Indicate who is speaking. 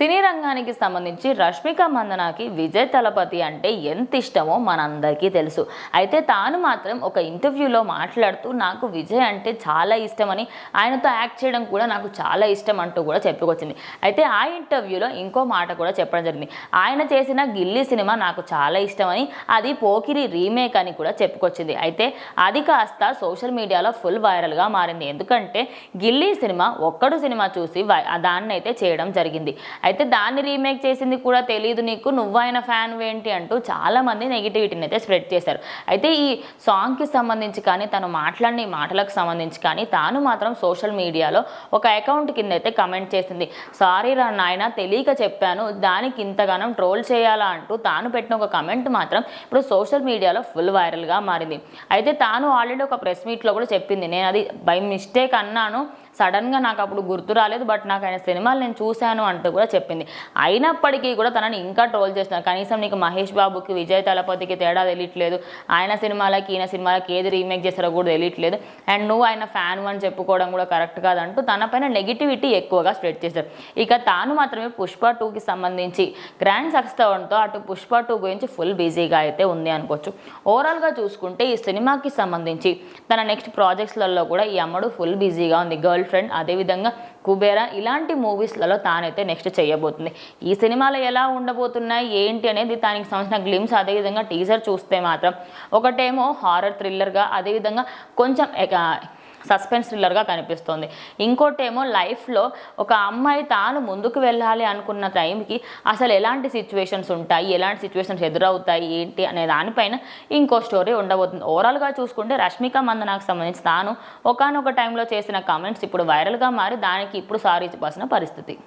Speaker 1: సినీ రంగానికి సంబంధించి రష్మిక మందనాకి విజయ్ తలపతి అంటే ఎంత ఇష్టమో మనందరికీ తెలుసు. అయితే తాను మాత్రం ఒక ఇంటర్వ్యూలో మాట్లాడుతూ నాకు విజయ్ అంటే చాలా ఇష్టమని ఆయనతో యాక్ట్ చేయడం కూడా నాకు చాలా ఇష్టం అంటూ కూడా చెప్పుకొచ్చింది. అయితే ఆ ఇంటర్వ్యూలో ఇంకో మాట కూడా చెప్పడం జరిగింది. ఆయన చేసిన గిల్లీ సినిమా నాకు చాలా ఇష్టమని అది పోకిరి రీమేక్ అని కూడా చెప్పుకొచ్చింది. అయితే అది కాస్త సోషల్ మీడియాలో ఫుల్ వైరల్గా మారింది. ఎందుకంటే గిల్లీ సినిమా ఒక్కడు సినిమా చూసి దాన్ని అయితే చేయడం జరిగింది. అయితే దాన్ని రీమేక్ చేసింది కూడా తెలియదు నీకు నువ్వైన ఫ్యాన్ ఏంటి అంటూ చాలా మంది నెగిటివిటీని అయితే స్ప్రెడ్ చేశారు. అయితే ఈ సాంగ్కి సంబంధించి కానీ తను మాట్లాడిన మాటలకు సంబంధించి కానీ తాను మాత్రం సోషల్ మీడియాలో ఒక అకౌంట్ కింద అయితే కమెంట్ చేసింది. సారీ రా నాయన తెలియక చెప్పాను. దానికి ఇంతగానం ట్రోల్ చేయాలా అంటూ తాను పెట్టిన ఒక కమెంట్ మాత్రం ఇప్పుడు సోషల్ మీడియాలో ఫుల్ వైరల్గా మారింది. అయితే తాను ఆల్రెడీ ఒక ప్రెస్ మీట్లో కూడా చెప్పింది. నేను అది బై మిస్టేక్ అన్నాను. సడన్గా నాకు అప్పుడు గుర్తు రాలేదు బట్ నాకు ఆయన సినిమాలు నేను చూశాను అంటూ కూడా చెప్పింది. అయినప్పటికీ కూడా తనని ఇంకా ట్రోల్ చేస్తున్నారు కనీసం నీకు మహేష్ బాబుకి విజయ్ తలపతికి తేడా తెలియట్లేదు ఆయన సినిమాలకి ఈయన సినిమాలకి ఏది రీమేక్ చేస్తారో కూడా తెలియట్లేదు అండ్ నువ్వు ఆయన ఫ్యాన్ అని చెప్పుకోవడం కూడా కరెక్ట్ కాదంటూ తనపైన నెగిటివిటీ ఎక్కువగా స్ప్రెడ్ చేశారు. ఇక తాను మాత్రమే పుష్ప టూకి సంబంధించి గ్రాండ్ సక్సెస్ అవడంతో అటు పుష్ప టూ గురించి ఫుల్ బిజీగా అయితే ఉంది అనుకోవచ్చు. ఓవరాల్గా చూసుకుంటే ఈ సినిమాకి సంబంధించి తన నెక్స్ట్ ప్రాజెక్ట్స్లలో కూడా ఈ అమ్మడు ఫుల్ బిజీగా ఉంది. గర్ల్ ఫ్రెండ్ అదేవిధంగా కుబేరా ఇలాంటి మూవీస్లలో తానైతే నెక్స్ట్ చేయబోతుంది. ఈ సినిమాలు ఎలా ఉండబోతున్నాయి? ఏంటి అనేది దానికి సంబంధించిన గ్లిమ్స్ అదేవిధంగా టీజర్ చూస్తే మాత్రం ఒకటేమో హారర్ థ్రిల్లర్గా అదేవిధంగా కొంచెం సస్పెన్స్ థ్రిల్లర్గా కనిపిస్తుంది. ఇంకోటేమో లైఫ్లో ఒక అమ్మాయి తాను ముందుకు వెళ్ళాలి అనుకున్న టైంకి అసలు ఎలాంటి సిచ్యువేషన్స్ ఉంటాయి? ఎలాంటి సిచ్యువేషన్స్ ఎదురవుతాయి? ఏంటి? అనే దానిపైన ఇంకో స్టోరీ ఉండబోతుంది. ఓవరాల్గా చూసుకుంటే రష్మిక మందనాకు సంబంధించి తాను ఒకనొక టైంలో చేసిన కామెంట్స్ ఇప్పుడు వైరల్గా మారి దానికి ఇప్పుడు సారీ చెప్పాల్సిన పరిస్థితి.